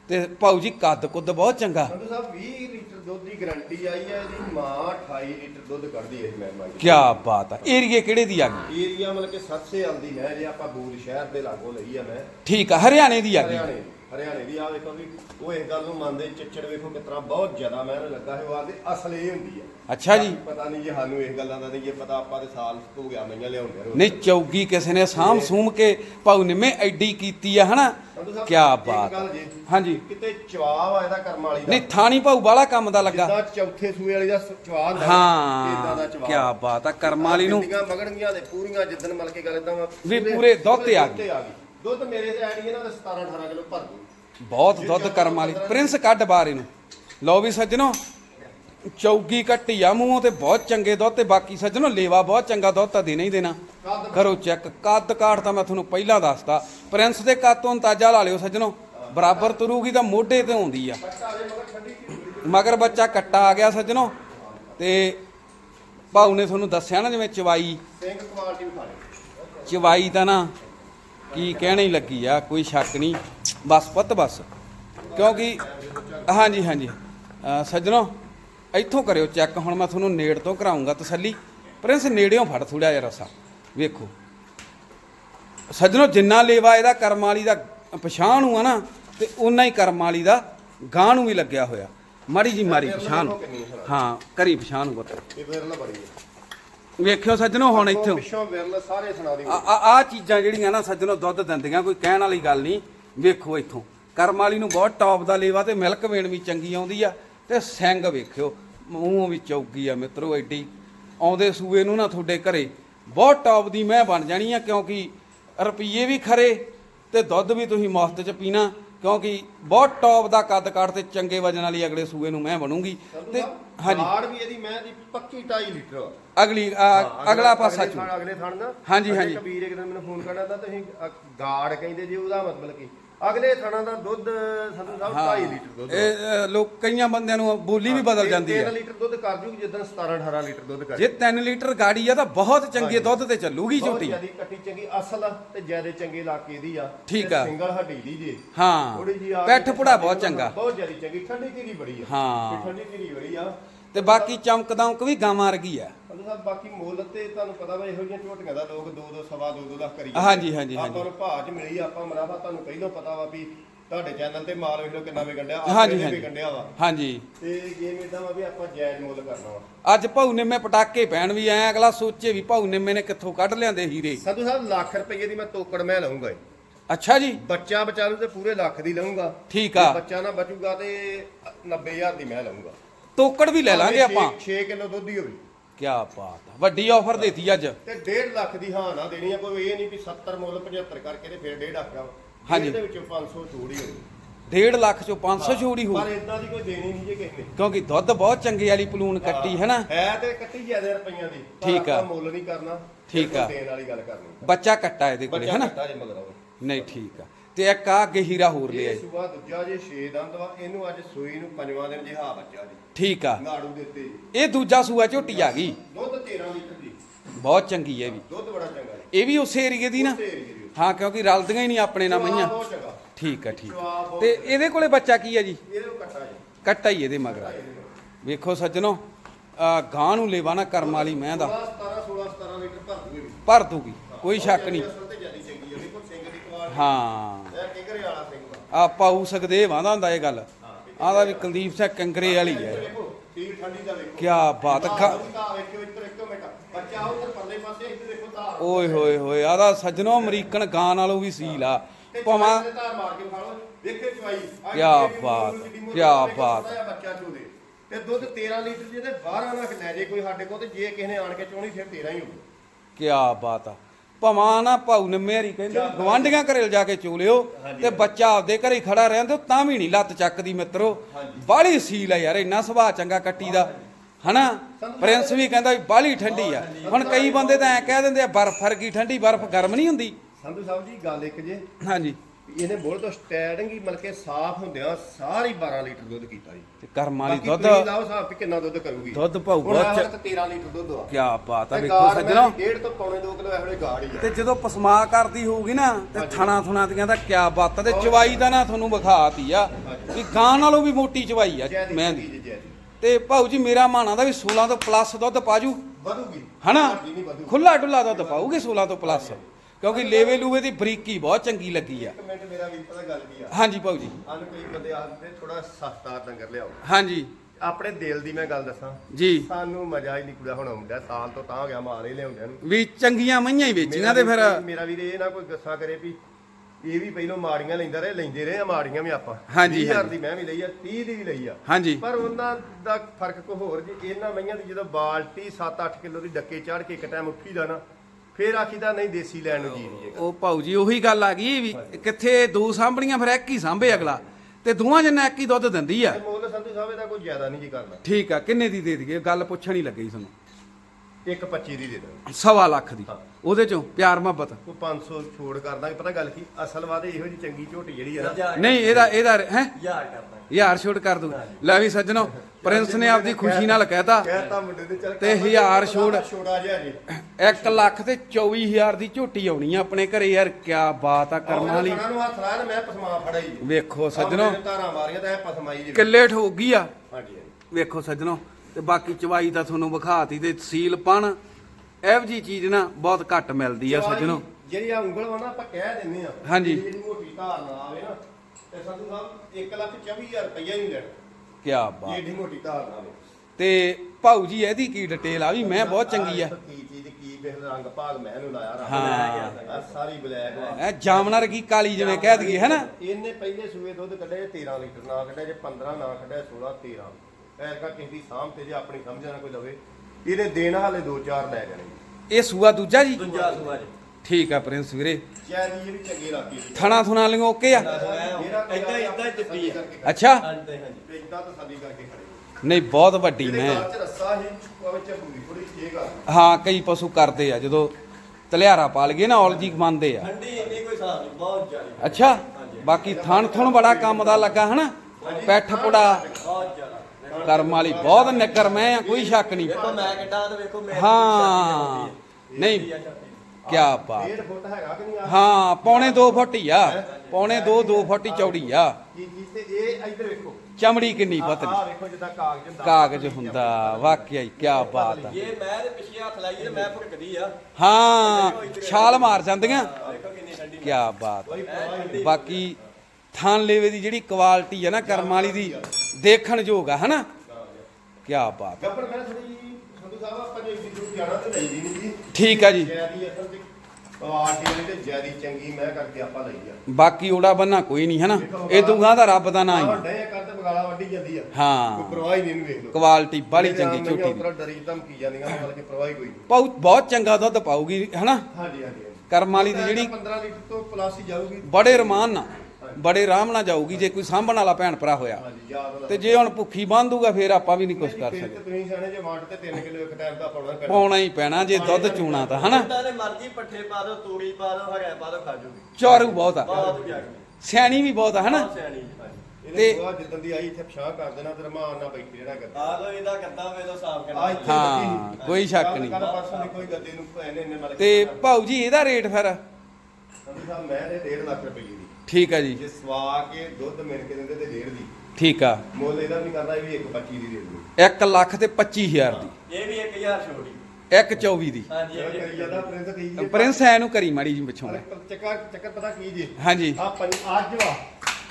ਤੇ ਭਾਊ ਜੀ ਕੱਦ ਕੁੱਦ ਬਹੁਤ ਚੰਗਾ। ਸੰਧੂ ਸਾਹਿਬ 20 ਲੀਟਰ ਦੁੱਧ ਦੀ ਗਾਰੰਟੀ ਆਈ ਹੈ ਇਹਦੀ ਮਾਂ 28 ਲੀਟਰ ਦੁੱਧ ਕੱਢਦੀ ਹੈ ਇਸ ਕੀ ਬਾਤ ਆ। ਏਰੀਏ ਕਿਹੜੇ ਦੀ ਆ ਗਈ ਏਰੀਆ ਮਤਲਬ ਕਿ ਸੱਸੇ ਆਉਂਦੀ ਮੈਂ ਜੇ ਆਪਾਂ ਬੂਰ ਸ਼ਹਿਰ ਦੇ ਲਾਗੋਂ ਲਈ ਆ ਮੈਂ। ਠੀਕ ਆ ਹਰਿਆਣੇ ਦੀ ਆ ਗਈ ਹਰਿਆਣੇ ਦੀ। ਹਰਿਆਣੇ ਦੀ ਆ ਵੇਖੋ ਵੀ ਉਹ ਇਸ ਗੱਲ ਨੂੰ ਮੰਨਦੇ ਚਿੱਚੜ ਵੇਖੋ ਕਿਤਨਾ ਬਹੁਤ ਜ਼ਿਆਦਾ ਮੈਨੂੰ ਲੱਗਾ ਹੈ ਉਹ ਆਦੇ ਅਸਲ ਇਹ ਹੁੰਦੀ ਆ ਅੱਛਾ ਜੀ। ਪਤਾ ਨਹੀਂ ਜੀ ਸਾਨੂੰ ਇਸ ਗੱਲਾਂ ਦਾ ਨਹੀਂ ਜੇ ਪਤਾ ਆਪਾਂ ਤੇ ਸਾਲ ਹੋ ਗਿਆ ਮਈਆਂ ਲਿਆਉਂਦੇ ਰੋ ਨਹੀਂ ਚੌਗੀ ਕਿਸੇ ਨੇ ਸਾਂਭ ਸੂਮ ਕੇ ਭਾਊ ਨਿੰਮੇ ਐਡੀ ਕੀਤੀ ਆ ਹਨਾ? ਕੀ ਬਾਤ। ਹਾਂਜੀ। ਕਿਤੇ ਚਵਾਬ ਆ ਇਹਦਾ ਕਰਮ ਵਾਲੀ ਦਾ। ਨਹੀਂ ਥਾਣੀ ਭਾਊ ਬਾਲਾ ਕੰਮ ਦਾ ਲੱਗਾ। ਜਿੱਦਾਂ ਚੌਥੇ ਸੂਏ ਵਾਲੀ ਦਾ ਚਵਾਬ ਹੁੰਦਾ ਹਾਂ ਦਾ ਕੀ ਬਾਤ ਆ ਕਰਮ ਵਾਲੀ ਨੂੰ। ਬਿੰਦੀਆਂ ਮਗਣਗੀਆਂ ਦੇ ਪੂਰੀਆਂ ਜਿੱਦਣ ਮਲ ਕੇ ਗੱਲ ਇਦਾਂ ਵਾ ਪੂਰੇ ਦੁੱਧ ਤੇ ਆ ਗਈ। ਦੁੱਧ ਮੇਰੇ ਤੇ ਆਣੀ ਇਹਨਾਂ ਦਾ 17 18 ਕਿਲੋ ਭਰ ਦੂ ਬਹੁਤ ਦੁੱਧ ਕਰਮ ਵਾਲੀ। ਪ੍ਰਿੰਸ ਕੱਢ ਬਾਹਰ ਇਹਨੂੰ। ਲਓ ਵੀ ਸੱਜਣੋ ਚੌਗੀ ਕੱਟੀ ਆ ਮੂੰਹੋਂ ਤੇ ਬਹੁਤ ਚੰਗੇ ਦੁੱਧ ਤੇ ਬਾਕੀ ਸੱਜਣੋ ਲੇਵਾ ਬਹੁਤ ਚੰਗਾ ਦੁੱਧ ਤਾਂ ਦੇਣਾ ਹੀ ਦੇਣਾ। ਕਰੋ ਚੈੱਕ ਕੱਦ ਕਾਠ ਤਾਂ ਮੈਂ ਤੁਹਾਨੂੰ ਪਹਿਲਾਂ ਦੱਸਤਾ। ਪ੍ਰਿੰਸ ਦੇ ਕੱਦ ਤੋਂ ਅੰਦਾਜ਼ਾ ਲਾ ਲਿਓ ਸੱਜਣੋ। ਬਰਾਬਰ ਤੁਰੂਗੀ ਤਾਂ ਮੋਢੇ ਤੇ ਆਉਂਦੀ ਆ। ਮਗਰ ਬੱਚਾ ਕੱਟਾ ਆ ਗਿਆ ਸੱਜਣੋ। ਤੇ ਭਾਊ ਨੇ ਤੁਹਾਨੂੰ ਦੱਸਿਆ ਨਾ ਜਿਵੇਂ ਚਵਾਈ। ਸਿੰਘ ਕੁਆਲਿਟੀ ਵਿਖਾ ਦੇ ਚਵਾਈ ਤਾਂ ਨਾ ਕੀ ਕਹਿਣੇ ਹੀ ਲੱਗੀ ਆ ਕੋਈ ਸ਼ੱਕ ਨਹੀਂ। ਬਸ ਪੁੱਤ ਬਸ। ਕਿਉਂਕਿ ਹਾਂਜੀ ਹਾਂਜੀ। ਅਹ ਸੱਜਣੋ ਇੱਥੋਂ ਕਰਿਓ ਚੈੱਕ ਹੁਣ ਮੈਂ ਤੁਹਾਨੂੰ ਨੇੜ ਤੋਂ ਕਰਾਉਂਗਾ ਤਸੱਲੀ। ਪ੍ਰਿੰਸ ਨੇੜਿਓਂ ਫੜ ਥੋੜਾ ਜਿਹਾ ਰਸਾ। ਵੇਖੋ। ਸੱਜਣੋ ਜਿੰਨਾ ਲੇਵਾ ਇਹਦਾ ਕਰਮ ਵਾਲੀ ਦਾ ਪਛਾਣ ਨੂੰ ਆ ਨਾ ਤੇ ਉਨਾ ਹੀ ਕਰਮ ਵਾਲੀ ਦਾ ਗਾਂ ਨੂੰ ਵੀ ਲੱਗਿਆ ਹੋਇਆ। ਮਾੜੀ ਜੀ ਮਾਰੀ ਪਛਾਣ। ਨੂੰ। ਹਾਂ ਕਰੀ ਪਛਾਣ ਨੂੰ ਪੁੱਤ ਇਹ ਵਿਰਲ ਬੜੀ ਹੈ। ਵੇਖਿਓ ਸੱਜਣੋ ਹੁਣ ਇੱਥੋਂ। ਪਿੱਛੋਂ ਵਿਰਲ ਸਾਰੇ ਸੁਣਾ ਦੀ ਆ ਆ ਚੀਜ਼ਾਂ ਜਿਹੜੀਆਂ ਨਾ ਸੱਜਣੋ ਦੁੱਧ ਦਿੰਦੀਆਂ ਕੋਈ ਕਹਿਣ ਵਾਲੀ ਗੱਲ ਨਹੀਂ। ਵੇਖੋ ਇੱਥੋਂ। ਕਰਮ ਵਾਲੀ ਨੂੰ ਬਹੁਤ ਟੌਪ ਦਾ ਲੇਵਾ ਤੇ ਮਿਲਕ ਵੇਣ ਵੀ ਚੰਗੀ ਆਉਂਦੀ ਆ। ਤੇ ਸਿੰਘ ਵੇਖਿਓ ਮੂੰਹੋਂ ਵੀ ਚੌਗੀ ਆ ਮਿੱਤਰੋ ਐਡੀ। ਆਉਂਦੇ ਸੂਏ ਨੂੰ ਨਾ ਤੁਹਾਡੇ ਘਰੇ। ਬਹੁਤ ਟੌਪ ਦੀ ਮੈਂ ਬਣ ਜਾਣੀ ਆ ਕਿਉਂਕਿ ਰੁਪਈਏ ਵੀ ਖਰੇ ਤੇ ਦੁੱਧ ਵੀ ਤੁਸੀਂ ਮੁਫਤ ਚ ਪੀਣਾ। ਕਿਉਂਕਿ ਬਹੁਤ ਟੌਪ ਦਾ ਕੱਦ ਕਾਠ ਤੇ ਚੰਗੇ ਵਜਨ ਵਾਲੀ ਅਗਲੇ ਸੂਏ ਨੂੰ ਮੈਂ ਬਣੂਗੀ। ਤੇ ਹਾਂਜੀ। ਗਾੜ ਵੀ ਇਹਦੀ ਮੈਂ ਦੀ ਪੱਕੀ 2.5 ਲੀਟਰ। ਆ। ਅਗਲੀ ਅ, ਹਾਂ, ਅਗਲਾ ਪਾਸਾ ਅਗਲੇ ਚੂ ਅਗਲੇ ਥਣ ਨਾ। ਹਾਂਜੀ, ਹਾਂਜੀ। ਕਬੀਰ ਇੱਕ ਦਿਨ ਮੈਨੂੰ ਫੋਨ ਕਰਨਾ ਤਾਂ ਤੁਸੀਂ ਅ, ਗਾੜ ਕਹਿੰਦੇ ਜੀ ਉਹਦਾ ਮਤਲਬ ਕੀ। ਅਗਲੇ ਥਣਾਂ ਦਾ ਦੁੱਧ ਸੰਧੂ ਸਾਹਿਬ 2.5 ਲੀਟਰ ਦੁੱਧ। ਇਹ ਅ, ਲੋਕ ਕਈਆਂ ਬੰਦਿਆਂ ਨੂੰ ਬੋਲੀ ਵੀ ਬਦਲ ਜਾਂਦੀ ਹੈ। 3 ਲੀਟਰ ਦੁੱਧ ਕਰ ਜੂਗੀ ਜਿੱਦਾਂ 17 18 ਲੀਟਰ ਦੁੱਧ ਕਰ ਜੇ 3 ਲੀਟਰ ਗਾੜੀ ਆ ਤਾਂ ਬਹੁਤ ਚੰਗੀ ਦੁੱਧ ਤੇ ਚੱਲੂਗੀ ਬਹੁਤ ਝੋਟੀ। ਜ਼ਿਆਦੀ ਕੱਟੀ ਚੰਗੀ ਅਸਲ ਆ ਤੇ ਜਿਆਦੇ ਚੰਗੇ ਇਲਾਕੇ ਦੀ ਆ। ਠੀਕ ਤੇ ਆ। ਸਿੰਗਲ ਹੱਡੀ ਦੀ ਜੇ। ਹਾਂ। ਥੋੜੀ ਜੀ ਆ ਪੈਠ ਪੁੜਾ ਬਹੁਤ ਚੰਗਾ। ਬਹੁਤ ਜਿਆਦੀ ਚੰਗੀ ਠੰਡੀ ਧੀਰੀ ਬੜੀ ਆ। ਹਾਂ। ਤੇ ਠੰਡੀ ਧੀਰੀ ਬੜੀ ਆ। ਤੇ ਬਾਕੀ ਚਮਕ ਦਮਕ ਵੀ ਗਾਂ ਵਰਗੀ ਆ। ਸਾਹਿਬ ਬਾਕੀ ਮੁੱਲ ਤੇ ਤੁਹਾਨੂੰ ਪਤਾ ਵਾ ਇਹੋ ਜਿਹੀਆਂ ਝੋਟੀਆਂ ਦਾ ਲੋਕ 2 2 ਸਵਾ 2 2 ਲੱਖ ਕਰੀ ਜਾਂਦੇ। ਹਾਂਜੀ, ਹਾਂਜੀ, ਹਾਂਜੀ। ਆਪਾਂ ਨੂੰ ਭਾਅ ਚ ਮਿਲੀ ਆਪਾਂ ਮੁਨਾਫਾ ਤੁਹਾਨੂੰ ਪਹਿਲਾਂ ਪਤਾ ਵਾ ਵੀ ਤੁਹਾਡੇ ਚੈਨਲ ਤੇ ਮਾਲ ਵੇਖ ਲਓ ਕਿੰਨਾ ਵਿਕੰਡਿਆ ਹਾਂਜੀ, ਹਾਂਜੀ। ਵਿਕੰਡਿਆ ਵਾ। ਹਾਂਜੀ। ਤੇ ਗੇਮ ਇਦਾਂ ਵਾ ਵੀ ਆਪਾਂ ਜਾਇਜ਼ ਮੁੱਲ ਕਰਨਾ ਵਾ। ਅੱਜ ਭਾਊ ਨਿੰਮੇ ਪਟਾਕੇ ਪੈਣ ਵੀ ਐ ਅਗਲਾ ਸੋਚੇ ਵੀ ਭਾਊ ਨਿੰਮੇ ਨੇ ਕਿੱਥੋਂ ਕੱਢ ਲਿਆਂਦੇ ਹੀਰੇ। ਸੰਧੂ ਸਾਹਿਬ ਲੱਖ ਰੁਪਏ ਦੀ ਮੈਂ ਤੋਕੜ ਮੈਂ ਲਵਾਂਗਾ। ਅੱਛਾ ਜੀ। ਬੱਚਾ ਬਚਾ ਲੂ ਤੇ ਪੂਰੇ ਲੱਖ ਦੀ ਲਵਾਂਗਾ ਠੀਕ ਆ। ਬੱਚਾ ਨਾ ਬਚੂਗਾ ਤੇ 90000 ਦੀ ਮੈਂ ਲਵਾਂਗਾ ਤੋਕੜ ਵੀ ਲੈ ਲਾਂਗੇ ਆਪਾਂ। 6 ਕਿਲੋ ਦੁੱਧ ਹੀ ਹੋਵੇ। ਕੀ ਬਾਤ ਆ ਵੱਡੀ ਆਫਰ ਦੇਤੀ ਅੱਜ। ਤੇ 1.5 ਲੱਖ ਦੀ ਹਾਂ ਨਾ ਦੇਣੀ ਆ ਕੋਈ ਇਹ ਨਹੀਂ ਵੀ 70 ਮੁੱਲ 75 ਕਰਕੇ ਤੇ ਫਿਰ 1.5 ਲੱਖ ਦਾ ਹਾਂਜੀ। ਇਹਦੇ ਵਿੱਚੋਂ 500 ਛੋੜ ਹੀ ਹੋਣੀ 1.5 ਲੱਖ ਚੋਂ 500 ਛੋੜੀ ਹੋ ਪਰ ਇਦਾਂ ਦੀ ਕੋਈ ਦੇਣੀ ਨਹੀਂ ਜੇ ਕਿਸੇ ਨੇ। ਕਿਉਂਕਿ ਦੁੱਧ ਬਹੁਤ ਚੰਗੇ ਵਾਲੀ ਪਲੂਣ ਕੱਟੀ ਹੈ ਨਾ? ਹੈ ਤੇ ਕੱਟੀ ਜ਼ਿਆਦਾ ਰੁਪਈਆਂ ਦੀ ਪਰ ਠੀਕ ਆ। ਆਪਾਂ ਮੁੱਲ ਨਹੀਂ ਕਰਨਾ ਠੀਕ ਆ। ਦੇਣ ਵਾਲੀ ਗੱਲ ਕਰਨੀ। ਬੱਚਾ ਕੱਟਾ ਇਹਦੇ ਕੋਲੇ ਬੱਚਾ ਹੈ ਨਾ? ਕੱਟਾ ਜੇ ਮਗਰ। ਆਵੇ ਨਹੀਂ ਠੀਕ ਆ। ਤੇ ਇੱਕ ਆ ਅੱਗੇ ਹੀਰਾ ਹੋਰ ਲਿਆ ਇਹ ਜੀ ਦੂਜਾ ਜੇ 6 ਦੰਦ ਵਾ ਇਹਨੂੰ ਅੱਜ ਸੂਈ ਨੂੰ ਪੰਜਵਾਂ ਦਿਨ ਜੇ ਹਾ ਬੱਚਾ ਜੀ। ਠੀਕ ਆ। ਨਾੜੂ ਦੇ ਉੱਤੇ। ਇਹ ਦੂਜਾ ਸੂਆ ਝੋਟੀ ਆ ਗਈ। ਦੁੱਧ 13 ਲੀਟਰ ਦੀ। ਬਹੁਤ ਚੰਗੀ ਹੈ ਵੀ। ਦੁੱਧ ਬੜਾ ਚੰਗਾ ਜੀ। ਇਹ ਵੀ ਉਸੇ ਏਰੀਏ ਦੀ ਨਾ? ਉਸੇ ਏਰੀਏ ਦੀ। ਹਾਂ ਕਿਉਂਕਿ ਰਲਦੀਆਂ ਹੀ ਨਹੀਂ ਆਪਣੇ ਨਾਲ ਮਈਆਂ ਬਹੁਤ ਠੀਕ ਆ ਠੀਕ ਬਹੁਤ ਤੇ ਇਹਦੇ ਕੋਲੇ ਬੱਚਾ ਕੀ ਹੈ ਜੀ? ਇਹਦੇ ਨੂੰ ਕੱਟਾ ਜੀ। ਕੱਟਾ ਹੀ ਇਹਦੇ ਮਗਰ ਆ। ਵੇਖੋ ਸੱਜਣੋ ਆ ਗਾਂ ਨੂੰ ਲੇਵਾ ਨਾ ਕਰਮ ਵਾਲੀ ਮੈਂ ਦਾ। 17 16 17 ਲੀਟਰ ਭਰ ਦੂਗੇ ਵੀ। ਭਰ ਦੂਗੀ ਕੋਈ ਸ਼ੱਕ ਨਹੀਂ। ਅਸਲ ਤੇ ਜਿਆਦੀ ਚੰਗੀ ਹੈ ਦੇਖੋ ਸਿੰਘ ਦੀ ਕੁਆਲਿਟੀ ਹਾਂ। ਇਹ ਕਿੰਗਰੇ ਵਾਲਾ ਸਿੰਘ ਵਾ। ਆ ਪਾਉ ਸਕਦੇ ਵਾਂਦਾ ਹੁੰਦਾ ਇਹ ਗੱਲ। ਆਦਾ ਵੀ ਕੁਲਦੀਪ ਸਿੰਘ ਕੰਗਰੇ ਵਾਲੀ ਹੈ ਦੇਖੋ ਤੀਰ ਠੰਡੀ ਦਾ ਵੇਖੋ। ਕਿਆ ਬਾਤ ਖਾ- ਉਹਦੀ ਧਾਰ ਵੇਖਿਓ ਇੱਧਰ ਇੱਕੋ ਮਿੰਟ। ਬੱਚਾ ਉਧਰ ਪਰਲੇ ਪਾਸੇ ਇੱਧਰ ਦੇਖੋ। ਧਾਰ ਓਏ ਹੋਏ ਹੋਏ ਆਦਾ ਸੱਜਣੋ ਅਮਰੀਕਨ ਗਾਂ ਨਾਲੋਂ ਵੀ ਸੀਲ ਆ। ਭਾਵਾਂ ਧਾਰ ਮਾਰ ਕੇ ਚਵਾਈ ਕਿਆ ਬਾਤ, ਕਿਆ ਬਾਤ। ਛੋਟਾ ਜਿਹਾ ਬੱਚਾ ਚੋਦੇ ਤੇ ਦੁੱਧ 13 ਲੀਟਰ ਜਿਹਦੇ 12 ਨਾ ਲੈ ਜੇ ਕੋਈ ਸਾਡੇ ਕੋਲ ਤੇ ਜੇ ਕਿਸੇ ਨੇ ਆਣ ਕੇ ਚੋਣੀ ਫਿਰ 13 ਹੀ ਹੋਊ। ਕਿਆ ਬਾਤ ਆ। ਭਵਾਂ ਨਾ ਭਾਉ ਨੇ ਮੇਰੀ ਕਹਿੰਦੇ ਗਵਾਂਢੀਆਂ ਘਰੇ ਜਾ ਕੇ ਚੋਲਿਓ ਤੇ ਬੱਚਾ ਆਪਦੇ ਘਰੇ ਖੜਾ ਰਹਿੰਦੇ ਤਾਂ ਵੀ ਨਹੀਂ ਲੱਤ ਚੱਕਦੀ ਮਿੱਤਰੋ। ਬਾਹਲੀ ਸੀਲ ਆ ਯਾਰ ਇੰਨਾ ਸੁਭਾਅ ਚੰਗਾ ਕੱਟੀ ਦਾ। ਹਨਾ? ਪ੍ਰਿੰਸ ਵੀ ਕਹਿੰਦਾ ਵੀ ਬਾਹਲੀ ਠੰਡੀ ਆ। ਹੁਣ ਕਈ ਬੰਦੇ ਤਾਂ ਐ ਕਹਿ ਦਿੰਦੇ ਆ ਬਰਫ਼ ਵਰਗੀ ਠੰਡੀ ਬਰਫ਼ ਗਰਮ ਨਹੀਂ ਹੁੰਦੀ। ਸੰਧੂ ਸਾਹਿਬ ਜੀ ਗੱਲ ਇੱਕ ਜੇ। ਹਾਂਜੀ। ਇਹਨੇ ਬੋਲ ਤੋਂ ਸਟੈਂਡਿੰਗ ਹੀ ਮਤਲਬ ਕਿ ਸਾਫ਼ ਹੁੰਦਿਆਂ ਸਾਰੀ 12 ਲੀਟਰ ਦੁੱਧ ਕੀਤਾ ਜੀ। ਤੇ ਕਰਮ ਵਾਲੀ ਬਾਕੀ ਦੁੱਧ ਤੁਸੀਂ ਲਾਓ ਸਾਹਿਬ ਵੀ ਕਿੰਨਾ ਦੁੱਧ ਕਰੂਗੀ। ਦੁੱਧ ਭਾਊ ਹੁਣ ਬਹੁਤ ਇਹ ਚ- ਵਕਤ 13 ਲੀਟਰ ਦੁੱਧ ਆ। ਕਿਆ ਬਾਤ ਆ ਵੇਖੋ ਸੱਜਣੋ। ਡੇਢ ਤੋਂ ਪੌਣੇ 2 ਕਿਲੋ ਇਹੋ ਜਿਹੀ ਗਾੜ ਹੀ ਆ। ਤੇ ਜਦੋਂ ਪਸਮਾ ਕਰਦੀ ਹੋਊਗੀ ਨਾ ਤੇ ਥਣਾ ਥਣਾ ਦੀਆਂ ਦਾ ਕਿਆ ਬਾਤ। ਆ ਤੇ ਚਵਾਈ ਦਾ ਨਾ ਤੁਹਾਨੂੰ ਵਿਖਾਤੀ ਆ ਵੀ ਗਾਂ ਨਾਲੋਂ ਵੀ ਮੋਟੀ ਚਵਾਈ ਆ ਮੈਂ ਦੀ ਤੇ ਭਾਊ ਜੀ ਮੇਰਾ ਮਾਣਾ ਦਾ ਵੀ 16 ਤੋਂ ਪਲੱਸ ਦੁੱਧ ਪਾਜੂ ਵਧੂਗੀ। ਹਨਾ? ਖੁੱਲਾ ਡੁੱਲਾ ਦੁੱਧ ਪਾਉਗੇ 16 ਤੋਂ ਪਲੱਸ ਕਿਉਂਕਿ ਲੇਵੇ ਲੂਵੇ ਦੀ ਬਰੀਕੀ ਬਹੁਤ ਚੰਗੀ ਲੱਗੀ ਆ। ਇੱਕ ਮਿੰਟ ਮੇਰਾ ਵੀ ਪਤਾ ਗੱਲ ਕੀ ਆ? ਹਾਂਜੀ ਭਾਊ ਜੀ। ਹਨ ਕਈ ਬੰਦੇ ਆਖਦੇ ਥੋੜਾ ਸਸਤਾ ਡੰਗਰ ਲਿਆਓ। ਹਾਂਜੀ। ਆਪਣੇ ਦਿਲ ਦੀ ਮੈਂ ਗੱਲ ਦੱਸਾਂ। ਜੀ। ਸਾਨੂੰ ਮਜ਼ਾ ਹੀ ਨਹੀਂ ਕੁੜਾ ਹੁਣ ਆਉਂਦਾ ਸਾਲ ਤੋਂ ਤਾਂ ਹੋ ਗਿਆ ਮਾਰ ਹੀ ਲਿਆਉਂਦਿਆਂ ਨੂੰ। ਵੀ ਚੰਗੀਆਂ ਮਈਆਂ ਹੀ ਵੇਚੀਆਂ ਤੇ ਫਿਰ ਮੇਰਾ ਵੀਰ ਇਹ ਨਾ ਕੋਈ ਗੁੱਸਾ ਕਰੇ ਵੀ ਇਹ ਵੀ ਪਹਿਲੋਂ ਮਾੜੀਆਂ ਲੈਂਦਾ ਰਹੇ ਲੈਂਦੇ ਰਹੇ ਆ ਮਾੜੀਆਂ ਵੀ ਆਪਾਂ। ਹਾਂਜੀ, 20000 ਹਾਂਜੀ। ਦੀ ਮੈਂ ਵੀ ਲਈ ਆ 30 ਦੀ ਵੀ ਲਈ ਆ। ਹਾਂਜੀ। ਪਰ ਉਹਨਾਂ ਦਾ ਫ਼ਰਕ ਕੋ ਹੋਰ ਜੀ ਇਹਨਾਂ ਮਈਆਂ ਦੀ ਜਦੋਂ ਬਾਲਟੀ 7-8 ਕਿਲੋ ਦੀ ਡੱਕੇ ਚੜ ਕੇ ਇੱਕ ਟਾਈਮ ਉੱਠੀ ਦਾ ਨਾ ਫੇਰ ਆਖੀਦਾ ਨਹੀਂ ਦੇਸੀ ਲੈਣ ਨੂੰ ਜੀ ਨਹੀਂ ਹੈਗਾ। ਉਹ ਭਾਊ ਜੀ ਉਹੀ ਗੱਲ ਆ ਗਈ ਵੀ ਕਿੱਥੇ ਦੋ ਸਾਂਭਣੀਆਂ ਫਿਰ ਇੱਕ ਹੀ ਸਾਂਭੇ ਅਗਲਾ। ਤੇ ਦੋਵਾਂ ਜਿੰਨਾ ਇੱਕ ਹੀ ਦੁੱਧ ਦਿੰਦੀ ਆ। ਤੇ ਮੁੱਲ ਸੰਧੂ ਸਾਹਿਬ ਇਹਦਾ ਕੋਈ ਜ਼ਿਆਦਾ ਨਹੀਂ ਜੀ ਕਰਨਾ। ਠੀਕ ਆ ਕਿੰਨੇ ਦੀ ਦੇ ਦਈਏ? ਗੱਲ ਪੁੱਛਣ ਹੀ ਲੱਗੀ ਤੁਹਾਨੂੰ। ਇੱਕ 25 ਦੀ ਦੇ ਦਾਂ ਸਵਾ ਲੱਖ ਦੀ। ਹਾਂ। ਉਹਦੇ ਚੋਂ ਪਿਆਰ ਮੁਹੱਬਤ। ਉਹ 500 ਛੋੜ ਕਰ ਦਾਂਗੇ। ਪਤਾ ਗੱਲ ਕੀ? ਅਸਲ ਵਾਦੇ ਇਹੋ ਜੀ ਚੰਗੀ ਝੋਟੀ ਜਿਹੜੀ ਹੈ ਨਾ। ਨਹੀਂ ਇਹਦਾ ਇਹਦਾ ਹੈ? ਯਾਰ ਕਰਦਾ ਹਜ਼ਾਰ ਛੋਟ ਕਰ ਦੂੰ। ਲੈ ਵੀ ਸੱਜਣੋ ਪ੍ਰਿੰਸ ਨੇ ਆਪਦੀ ਖੁਸ਼ੀ ਨਾਲ ਕਹਿਤਾ। ਕਹਿਤਾ ਮੁੰਡੇ ਦੇ ਚੱਲ ਤੇ ਹਜ਼ਾਰ ਛੋੜ। ਛੋੜਾ ਜਿਹਾ ਜੀ। 1 ਲੱਖ ਤੇ 24000 ਦੀ ਝੋਟੀ ਆਉਣੀ ਆ ਆਪਣੇ ਘਰੇ ਯਾਰ ਕਿਆ ਬਾਤ ਆ ਕਰਮਾਂ ਵਾਲੀ। ਉਹਨਾਂ ਨੂੰ ਹੱਥ ਲਾਇਆ ਤੇ ਮੈਂ ਪਸਮਾ ਫੜਾ ਹੀ। ਵੇਖੋ ਸੱਜਣੋ। ਧਾਰਾਂ ਮਾਰੀਆਂ ਤਾਂ ਇਹ ਪਸਮਾਈ ਜੀ ਕਿੱਲੇ ਠੋਕ ਗਈ ਆ। ਹਾਂਜੀ ਹਾਂਜੀ। ਵੇਖੋ ਸੱਜਣੋ ਤੇ ਬਾਕੀ ਚਵਾਈ ਤਾਂ ਤੁਹਾਨੂੰ ਵਿਖਾਤੀ ਤੇ ਸੀਲ ਪਣ ਇਹੋ ਜੀ ਚੀਜ਼ ਨਾ ਬਹੁਤ ਘੱਟ ਮਿਲਦੀ ਆ ਸੱਜਣੋ। ਜਿਹੜੀ ਆ ਉਂਗਲ ਵਾ ਨਾ ਆਪਾਂ ਕਹਿ ਦਿੰਨੇ ਆ ਹਾਂਜੀ। ਜਿਹੜੀ ਮੋਟੀ ਧਾਰ ਨਾ ਆਵੇ ਨਾ ਤੇ ਸੰਧੂ ਸਾਹਿਬ 1 ਲੱਖ 24000 ਰੁਪਈਆ ਹੀ ਨਹੀਂ ਲੈਣਾ। ਕਿਆ ਜੇ ਬਾਤ ਏਡੀ ਮੋਟੀ ਧਾਰ ਨਾ ਆਵੇ। ਤੇ ਭਾਊ ਜੀ ਇਹਦੀ ਕੀ ਡਿਟੇਲ ਆ? ਵੀ ਮੈਂ ਬਹੁਤ ਚੰਗੀ ਆ। ਕੀ ਚੀਜ਼ ਕੀ ਬਿਹ ਰੰਗ ਭਾਗ ਮੈਂ ਨੂੰ ਲਾਇਆ ਰੰਗ ਹਾਂ। ਆ ਸਾਰੀ ਬਲੈਕ ਵਾ। ਐ ਜਾਮਨਰ ਕੀ ਕਾਲੀ ਜਿਵੇਂ ਕਹਿ ਦਈਏ ਹੈਨਾ ਇਹਨੇ ਪਹਿਲੇ ਸੂਏ ਦੁੱਧ ਕੱਢਿਆ ਜੇ 13 ਲੀਟਰ ਨਾ ਕੱਢਿਆ ਜੇ 15 ਨਾ ਕੱਢਿਆ 16 13 ਐਸਾ ਕਿਸੇ ਦੀ ਸਾਂਭ ਤੇ ਜੇ ਆਪਣੀ ਸਮਝ ਨਾ ਕੋਈ ਲਵੇ ਇਹਨੇ ਦੇਣਾ ਹਾਲੇ 2-4 ਲੈ ਜਾਣੇ ਇਹ ਸੂਆ ਦੂਜਾ ਜੀ? ਦੂਜਾ ਸੂਆ ਜੀ। ਠੀਕ ਆ ਪ੍ਰਿੰਸ ਵੀਰੇ। ਚੈਰੀ ਜਿਹੜੀ ਚੰਗੀ ਲੱਗਦੀ ਸੀ ਥਣਾ ਥੁਣਾ ਲਿਓ ਓਕੇ ਆ? ਏਦਾਂ ਏਦਾਂ ਚਿੱਟੀ ਆ। ਅੱਛਾ। ਹਾਂਜੀ ਹਾਂਜੀ। ਇਦਾਂ ਤਸੱਲੀ ਕਰਕੇ ਖੜੇ ਨਹੀਂ ਬਹੁਤ ਵੱਡੀ ਇਹਦੇ ਮੈਂ। ਹੀ ਉਹ ਵਿੱਚ ਪੂਰੀ ਥੋੜੀ ਠੀਕ ਆ। ਹਾਂ ਕਈ ਪਸ਼ੂ ਕਰਦੇ ਆ ਜਦੋਂ ਤਲਿਆਰਾ ਪਾਲ ਗਏ ਨਾ ਔਲਜੀ ਮੰਨਦੇ ਆ। ਠੰਡੀ ਇੰਨੀ ਕੋਈ ਹਿਸਾਬ ਨਹੀਂ ਬਹੁਤ ਜ਼ਿਆਦਾ। ਅੱਛਾ ਬਾਕੀ ਥਣ ਥੁਣ ਬੜਾ ਕੰਮ ਦਾ ਲੱਗਾ ਹਨਾ? ਪੈਠ ਪੁੜਾ। ਬਹੁਤ ਜ਼ਿਆਦਾ। ਕਰਮ ਵਾਲੀ ਬਹੁਤ ਨਿੱਕਰ ਮੈਂ ਆ ਕੋਈ ਸ਼ੱਕ ਨਹੀਂ। ਵੇਖੋ ਮੈਂ ਕਿੱਡਾ ਤੇ ਵੇਖੋ ਮੈਂ ਹਾਂ। ਨਹੀਂ ਕੀ ਬਾਤ। ਡੇਢ ਫੁੱਟ ਹੈਗਾ ਕਿ ਨਹੀਂ ਆ ਹਾਂ ਪੌਣੇ 2 ਫੁੱਟ ਹੀ ਆ। ਪੌਣੇ 2 2 ਫੁੱਟ ਹੀ ਚੌੜੀ ਆ। ਕੀ ਕੀ ਤੇ ਇਹ ਇੱਧਰ ਵੇਖੋ। ਚਮੜੀ ਕਿੰਨੀ ਆ ਪਤਲੀ। ਵੇਖੋ ਜਿੱਦਾਂ ਕਾਗਜ਼ ਹੁੰਦਾ। ਕਾਗਜ਼ ਹੁੰਦਾ ਵਾਕਿਆ ਹੀ ਕੀ ਬਾਤ ਆ। ਇਹ ਮੈਂ ਦੇ ਪਿੱਛੇ ਹੱਥ ਲਾਈਏ ਤੇ ਮੈਂ ਭੁਗਦੀ ਆ। ਹਾਂ ਛਾਲ ਮਾਰ ਜਾਂਦੀਆਂ। ਵੇਖੋ ਕਿੰਨੀ ਠੰਡੀ ਕੀ ਬਾਤ। ਬਾਕੀ ਥਾਨ ਲੇਵੇ ਦੀ ਜਿਹੜੀ ਕੁਆਲਿਟੀ ਹੈ ਨਾ ਕਰਮ ਵਾਲੀ ਦੀ ਦੇਖਣ ਯੋਗ ਆ ਹਨਾ? ਕੀ ਬਾਤ। ਗੱਬਰ ਮੈਂ ਥੋੜੀ ਸੰਧੂ ਸਾਹਿਬ ਆਪਾਂ ਜੇ ਜਿੱਦੂ ਜਾਣਾ ਤੇ ਲਈ ਨਹੀਂ ਜੀ। ਠੀਕ ਆ ਜੀ। ਜੈਦੀ ਅਸਲ ਤੇ ਕੁਆਲਿਟੀ ਵਾਲੀ ਤੇ ਜੈਦੀ ਚੰਗੀ ਮੈਂ ਕਰਕੇ ਆਪਾਂ ਲਈ ਆ। ਬਾਕੀ ਓੜਾ ਬੰਨਾ ਕੋਈ ਨਹੀਂ ਹਨਾ? ਇਹ ਦੁਗਾ ਦਾ ਰੱਬ ਦਾ ਨਾਂ ਹੀ। ਵੱਡੇ ਕਰ ਤੇ ਬਗਾਲਾ ਵੱਢੀ ਜਾਂਦੀ ਆ। ਹਾਂ। ਕੋਈ ਪਰਵਾਹ ਹੀ ਨਹੀਂ ਇਹਨੂੰ ਵੇਖ ਲਓ। ਕੁਆਲਿਟੀ ਬੜੀ ਚੰਗੀ ਝੋਟੀ ਦੀ। ਉਤਰਾ ਡਰੀ ਧਮਕੀ ਜਾਂਦੀਆਂ ਮਤਲਬ ਕਿ ਪਰਵਾਹ ਹੀ ਕੋਈ ਨਹੀਂ। ਪਾਉ ਬਹੁਤ ਚੰਗਾ ਦੁੱਧ ਪਾਉਗੀ ਹਨਾ? ਹਾਂਜੀ ਹਾਂਜੀ ਹਾਂਜੀ। ਕਰਮ ਵਾਲੀ ਦੀ ਜਿਹੜੀ 15 ਲੀਟਰ ਤੋਂ ਪਲੱਸ ਹੀ ਜਾਊਗੀ। ਬੜੇ ਰਮਾਨ ਨਾਲ। ਬੜੇ ਆਰਾਮ ਨਾਲ ਜਾਊਗੀ ਜੇ ਕੋਈ ਸਾਂਭਣ ਵਾਲਾ ਭੈਣ ਭਰਾ ਹੋਇਆ। ਤੇ ਜੇ ਹੁਣ ਭੁੱਖੀ ਬੰਦੂਗਾ ਫੇਰ ਆਪਾਂ ਵੀ ਨਹੀਂ ਕੁਝ ਕਰ ਸਕਦੇ। ਤੇ ਤੁਸੀਂ ਸਿਆਣੇ ਜੇ ਵਾਟ ਤੇ 3 ਕਿਲੋ ਇੱਕ ਟਾਈਮ ਦਾ ਪਾਉਣਾ ਪੈਣਾ ਪਾਉਣਾ ਹੀ ਪੈਣਾ ਜੇ ਦੁੱਧ ਚੂਣਾ ਤਾਂ ਹਨਾ? ਜਿੱਦਾਂ ਦੇ ਮਰਜ਼ੀ ਪੱਠੇ ਪਾ ਦਿਓ ਤੂੜੀ ਪਾ ਦਿਓ ਹਰਿਆ ਪਾ ਦਿਓ ਖਾ ਜੂਗੀ। ਚੌਰੂ ਬਹੁਤ ਆ। ਬਹੁਤ ਪਿਆਰੀ। ਸਿਆਣੀ ਵੀ ਬਹੁਤ ਆ ਹਨਾ? ਸਿਆਣੀ ਤੇ- ਗੋਹਾ ਜਿੱਦਣ ਦੀ ਆਈ ਇੱਥੇ ਪਛਾਹ ਕਰ ਦੇਣਾ ਤੇ ਰਮਾਨ ਨਾਲ ਬੈਠੀ ਰਹਿਣਾ ਕਰਦਾ ਆ ਲੋ ਇਹਦਾ ਕਰਦਾ ਵੇ ਤਾਂ ਸਾਫ਼ ਆ ਕਰਨਾ ਇੱਥੇ ਹਾਂ, ਲੱਗੀ ਸੀ। ਕੋਈ ਸ਼ੱਕ ਨਹੀਂ। ਕੱਲ੍ਹ ਪਰਸੋਂ ਦੀ ਕੋਈ ਗੱਦੇ ਨੂੰ ਇਹਨੇ ਇਹਨੇ ਮਤਲਬ ਤੇ ਭਾਊ ਜੀ ਇਹਦਾ ਰੇਟ ਫਿਰ? ਸੰਧੂ ਸਾਹਿਬ ਮੈਂ ਤੇ 1.5 ਲੱਖ ਰੁਪਏ ਦੀ। ਠੀਕ ਆ ਜੀ। ਜੇ ਸਵਾ ਕੇ ਦੁੱਧ ਮਿਲ ਕੇ ਦਿੰਦੇ ਤੇ 1.5 ਦੀ। ਠੀਕ ਆ। ਮੁੱਲ ਇਹਦਾ ਵੀ ਕਰਦਾ ਇਹ ਵੀ 1.25 ਦੀ ਦੇ ਦੂ 1 ਲੱਖ ਤੇ 25000 ਦੀ। ਇਹ ਵੀ 1000 ਛੋੜੀ 124 ਦੀ। ਹਾਂਜੀ ਇਹ ਕਰੀ ਜਾਂਦਾ ਪ੍ਰਿੰਸ ਕਹੀ ਜੇ। ਪ੍ਰਿੰਸ ਐ ਨੂੰ ਕਰੀ ਮਾੜੀ ਜੀ ਪਿੱਛੋਂ। ਚੱਕਰ ਚੱਕਰ ਪਤਾ ਕੀ ਜੀ? ਹਾਂਜੀ ਆ ਪੰਜ ਅੱਜ ਵਾ